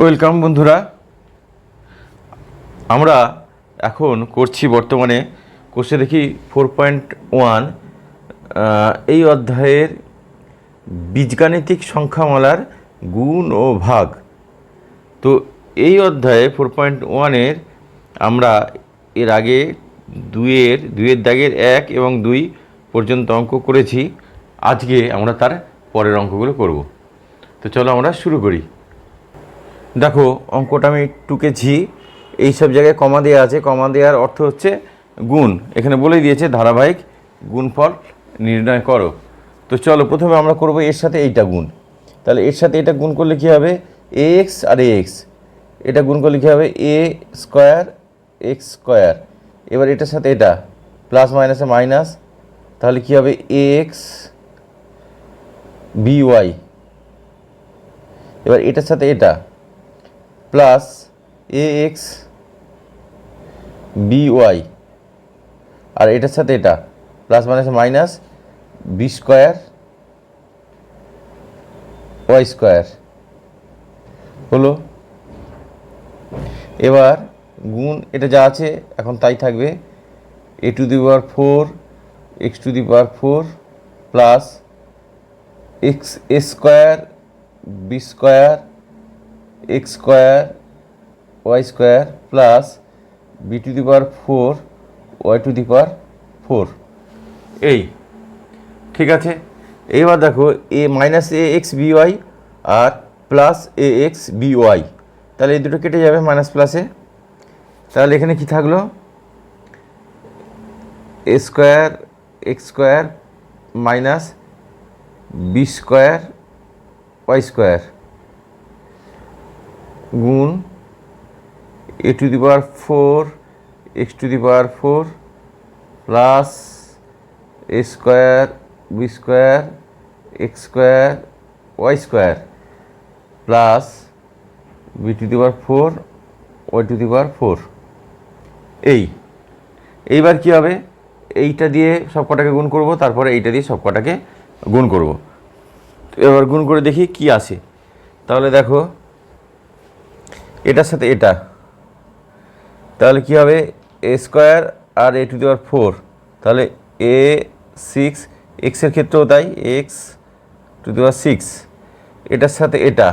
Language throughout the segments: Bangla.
ওয়েলকাম বন্ধুরা। আমরা এখন করছি বর্তমানে কোর্সে দেখি ফোর পয়েন্ট ওয়ান এই অধ্যায়ের বীজগাণিতিক সংখ্যামালার গুণ ও ভাগ। তো এই অধ্যায়ে ফোর পয়েন্ট ওয়ানের আমরা এর আগে দুইয়ের দুইয়ের দাগের এক এবং দুই পর্যন্ত অঙ্ক করেছি। আজকে আমরা তার পরের অঙ্কগুলো করব। তো চলো আমরা শুরু করি। দেখো, অঙ্কটা আমি টুকেছি এই সব জায়গায় কমা দেওয়া আছে। কমা দেওয়ার অর্থ হচ্ছে গুণ। এখানে বলেই দিয়েছে ধারাবাহিক গুণফল নির্ণয় করো। তো চলো, প্রথমে আমরা করব এর সাথে এইটা গুণ। তাহলে এর সাথে এটা গুণ করলে কী হবে? এক্স আর এক্স এটা গুণ করলে কী হবে? এ স্কোয়ার এক্স স্কোয়ার এবার এটার সাথে এটা প্লাস মাইনাসে মাইনাস তাহলে কী হবে? এ এক্স বিওয়াই এবার এটার সাথে এটা। Plus a x b y আর এটার সাথে এটা, plus minus minus b square, y square. হলো? এবার গুণ, এটা যা আছে, এখন তাই থাকবে। A to the power four, x to the power four, plus x a square, b square x square y square plus b to the power four y to the power four এই, ঠিক আছে? এইবার দেখো a minus a x b y R plus a x b y তাহলে এই দুটো কেটে যাবে মাইনাস প্লাসে তাহলে এখানে কি থাকল? A square x square minus b square y square গুণ a to the power four x to the power four plus a square b square x square y square plus b to the power four y to the power four এই, এইবার কি হবে? এইটা দিয়ে সব কটাকে গুণ করব, তারপরে এইটা দিয়ে সব কটাকে গুণ করব। এবার গুণ করে দেখি কি আসে তাহলে দেখো এটার সাথে এটা। তাহলে কি হবে? এ স্কোয়ার আর এ টু দি ফোর তাহলে এ সিক্স এক্সের ক্ষেত্রেও তাই এক্স টু দি সিক্স এটার সাথে এটা।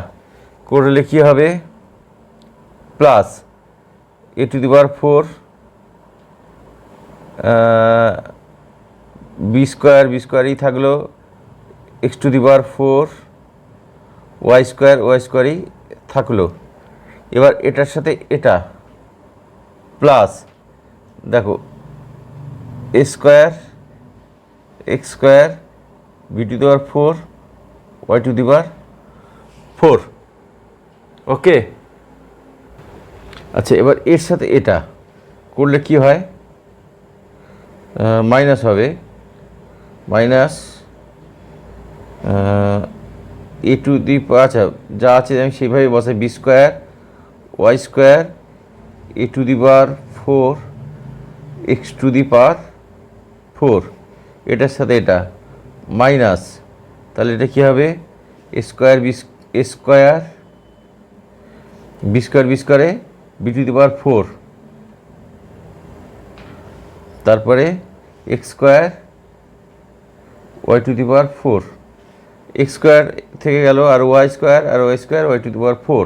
করলে কি হবে? Plus a to the four b square b স্কোয়ারই থাকল x to the power four y square y স্কোয়ারই থাকল। এবার এটার সাথে এটা প্লাস, দেখো a square x square b to the power four y to the power four okay আচ্ছা এবার এর সাথে এটা করলে কি হয়? মাইনাস হবে মাইনাস এ টু দি আচ্ছা যা আছে আমি সেইভাবে বসাই b square y square a to the power four x to the power four এটার সাথে এটা মাইনাস তাহলে এটা কী হবে? A square b square b square b স্কোয়ারে b to the power four তারপরে x square y to the power four x square থেকে গেল আর Y square R y square y to the power four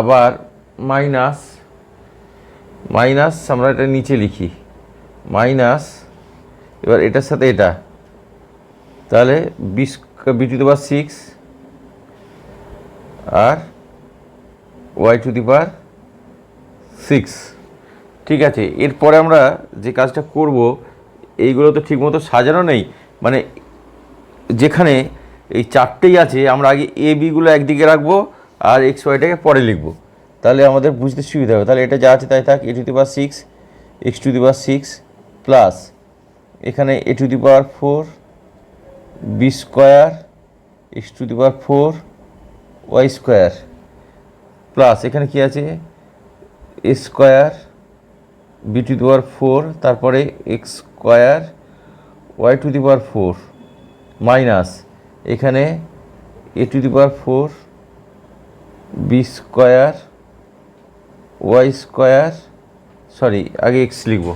আবার মাইনাস মাইনাস আমরা এটা নিচে লিখি। মাইনাস, এবার এটার সাথে এটা। তাহলে বিশ b to the power six R y to the power six ঠিক আছে, এরপরে আমরা যে কাজটা করব এইগুলো তো ঠিকমতো সাজানো নেই। মানে যেখানে এই চারটেই আছে, আমরা আগে এ বিগুলো একদিকে রাখব আর এক্স ওয়াইটাকে পরে লিখব। তাহলে আমাদের বুঝতে সুবিধা হবে। তাহলে এটা যা আছে তাই থাক a to the power six x to the power six plus এখানে a to the power four b square x to the power four y square plus এখানে কি আছে? A square b to the power four তারপরে x square y to the power four minus এখানে a to the power four b square, y square, sorry, আগে এক্স লিখব।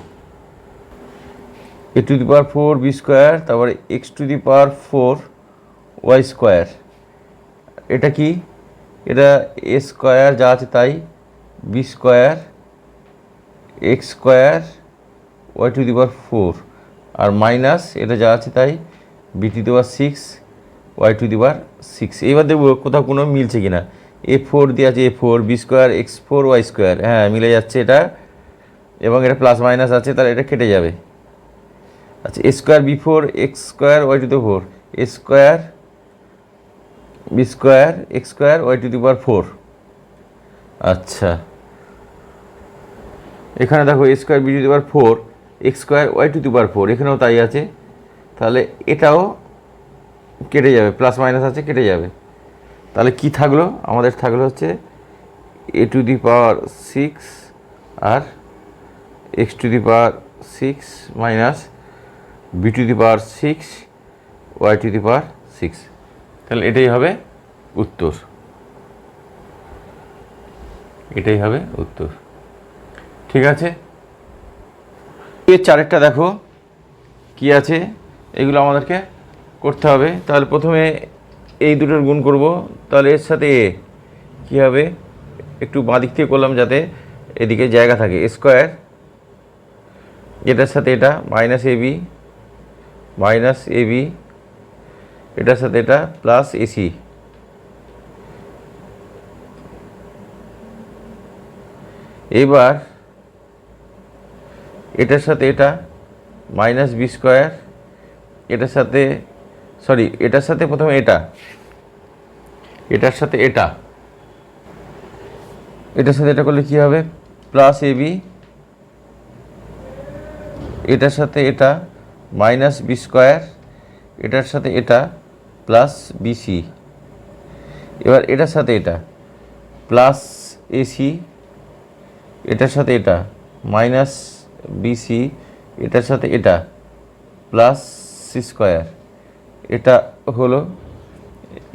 A to the power four, b square, তারপরে x to the power four, y square. এটা কি? এটা এ স্কোয়ার যা আছে তাই, b square, x square, y to the power four. R minus এটা যা আছে তাই, b to the power six, y to the power six. এবার দেখব কোথাও কোনো মিলছে কিনা। এ ফোর দিয়ে আছে a four b square x four y square হ্যাঁ মিলে যাচ্ছে এটা। এবং এটা প্লাস মাইনাস আছে, তাহলে এটা কেটে যাবে। আচ্ছা a square b four x square y to the four a square b square x square y to the power four আচ্ছা। এখানে দেখো a square b to the power four x square y to the power four এখানেও তাই আছে। তাহলে এটাও কেটে যাবে প্লাস মাইনাস আছে, কেটে যাবে। তাহলে কি থাকল? আমাদের থাকল হচ্ছে a to the power six R x to the power six minus b to the power six y to the power six তাহলে এটাই হবে উত্তর। এটাই হবে উত্তর। ঠিক আছে? এর চারেরটা দেখো। কি আছে? এগুলো আমাদেরকে করতে হবে। তাহলে প্রথমে এই দুটোর গুণ করব। তাহলে এর সাথে এ কী হবে? একটু বাঁ দিক থেকে করলাম যাতে এদিকে জায়গা থাকে। স্কোয়ার, এটার সাথে এটা, minus a b, minus a b, এটার সাথে এটা প্লাস এসি এবার এটার সাথে এটা, মাইনাস বি স্কোয়ার, এটার সাথে সরি, এটার সাথে প্রথমে এটা। এটার সাথে এটা। এটার সাথে এটা করলে কী হবে? প্লাস এ বি এটার সাথে এটা মাইনাস বি স্কোয়ার এটার সাথে এটা প্লাস বিসি এবার এটার সাথে এটা। প্লাস এসি এটার সাথে এটা। মাইনাস বিসি এটার সাথে এটা। প্লাস সি স্কোয়ার এটা হলো,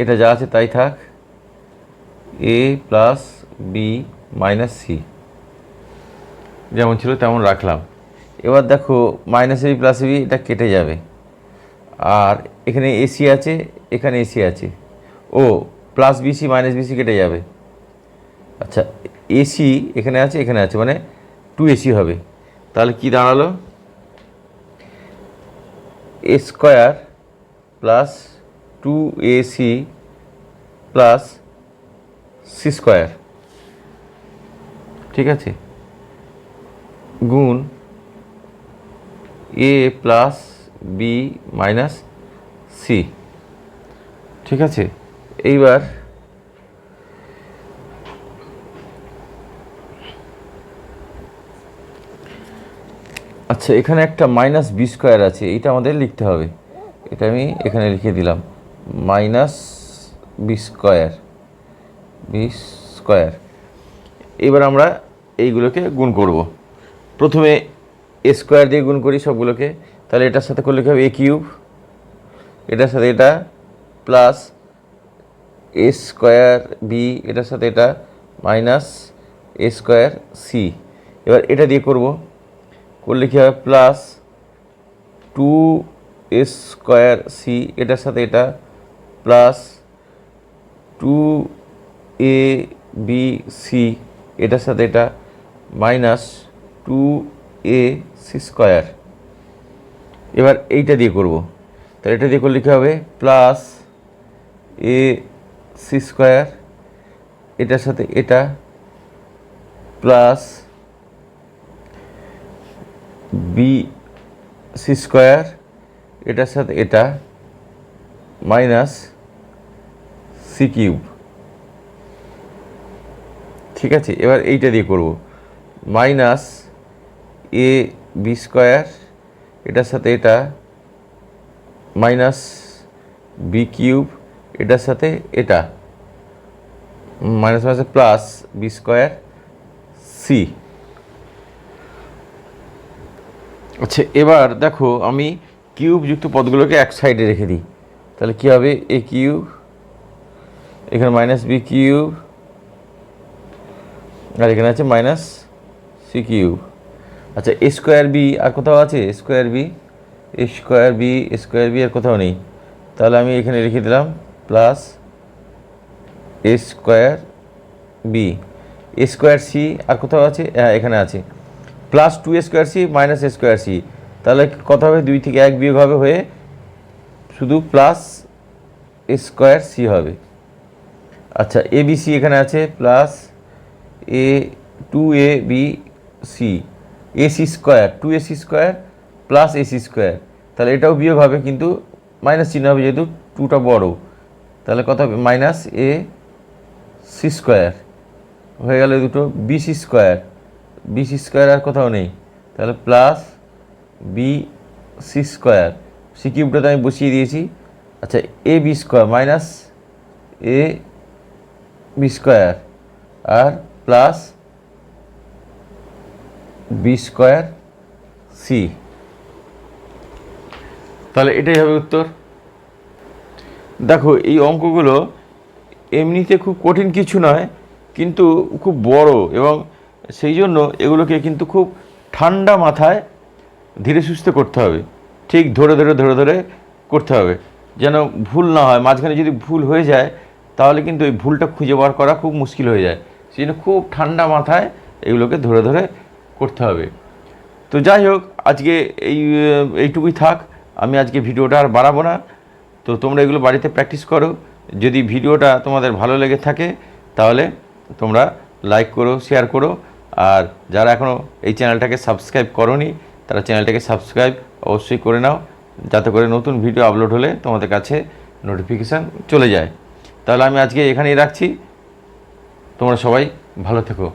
এটা যা আছে তাই থাক। A plus b minus c যেমন ছিল তেমন রাখলাম। এবার দেখো মাইনাস বি প্লাস বি এটা কেটে যাবে। আর এখানে এসি আছে, এখানে এসি আছে। ও plus b c minus b c কেটে যাবে। আচ্ছা এসি এখানে আছে এখানে আছে মানে টু এসি হবে। তাহলে কি দাঁড়াল? A square plus two a c plus c square ঠিক আছে? গুণ a plus b minus c ঠিক আছে? এইবার আচ্ছা এখানে একটা মাইনাস বি স্কোয়ার আছে এটা আমাদের লিখতে হবে। এটা আমি এখানে লিখে দিলাম। Minus b square b square. এবার আমরা এইগুলোকে গুণ করব। প্রথমে এ স্কোয়ার দিয়ে গুণ করি সবগুলোকে। তাহলে এটার সাথে করলে কী হবে? A cube. এটার সাথে এটা প্লাস এ স্কোয়ার বি এটার সাথে এটা মাইনাস এ স্কোয়ার সি এবার এটা দিয়ে করব। করলে কী হবে? Plus two a square c এটার সাথে এটা plus two a b c এটার সাথে এটা minus two a c square এবার এইটা দিয়ে করব। তাহলে এটা দিয়ে করলে কী হবে? প্লাস এ সি স্কোয়ার এটার সাথে এটা প্লাস বি সি স্কোয়ার এটার সাথে এটা মাইনাস সি কিউব। ঠিক আছে? এবার এইটা দিয়ে করব। মাইনাস এ বি স্কোয়ার, এটার সাথে এটা মাইনাস বি কিউব, এটার সাথে এটা minus minus plus b square c আচ্ছা এবার দেখো আমি কিউব যুক্ত পদগুলোকে এক সাইডে রেখে দিই। তাহলে কী হবে? এ কিউব, এখানে মাইনাস বি কিউব, আর এখানে আছে মাইনাস সি কিউব। আচ্ছা এ স্কোয়ার বি আর কোথাও আছে? Square b, a square b square b আর কোথাও নেই। তাহলে আমি এখানে রেখে দিলাম plus a square b. A square c আর কোথাও আছে? হ্যাঁ এখানে আছে। Plus two a square c, minus square c. তাহলে কত হবে দুই থেকে এক বিয়োগ হবে হয়ে শুধু প্লাস স্কোয়ার সি হবে। আচ্ছা এ বি সি এখানে আছে plus a two a b c a c square two a c square plus a c square তাহলে এটাও বিয়োগ হবে কিন্তু মাইনাস চিহ্ন হবে যেহেতু টুটা বড়। তাহলে কত হবে মাইনাস এ সি স্কোয়ার হয়ে গেল দুটো b c square b c square আর কোথাও নেই। তাহলে প্লাস বি স্কোয়ার সি কিউবটাতে আমি বসিয়ে দিয়েছি। আচ্ছা a b square minus a b square R plus B square C তাহলে এটাই হবে উত্তর। দেখো, এই অঙ্কগুলো এমনিতে খুব কঠিন কিছু নয়, কিন্তু খুব বড় এবং সেই জন্য এগুলোকে কিন্তু খুব ঠান্ডা মাথায় ধীরে সুস্থে করতে হবে। ঠিক ধরে ধরে ধরে ধরে করতে হবে। যেন ভুল না হয়। মাঝখানে যদি ভুল হয়ে যায়, তাহলে কিন্তু ওই ভুলটা খুঁজে বার করা খুব মুশকিল হয়ে যায়। সেই জন্য খুব ঠান্ডা মাথায় এগুলোকে ধরে ধরে করতে হবে। তো যাই হোক, আজকে এই, এইটুকুই থাক। আমি আজকে ভিডিওটা আর বাড়াবো না। তো তোমরা এগুলো বাড়িতে প্র্যাকটিস করো। যদি ভিডিওটা তোমাদের ভালো লেগে থাকে, তাহলে তোমরা লাইক করো, শেয়ার করো। আর যারা এখনও এই চ্যানেলটাকে সাবস্ক্রাইব করোনি তারা চ্যানেলটাকে সাবস্ক্রাইব অবশ্যই করে নাও, যাতে করে নতুন ভিডিও আপলোড হলে তোমাদের কাছে নোটিফিকেশান চলে যায়। তাহলে আমি আজকে এখানেই রাখছি। তোমরা সবাই ভালো থেকো।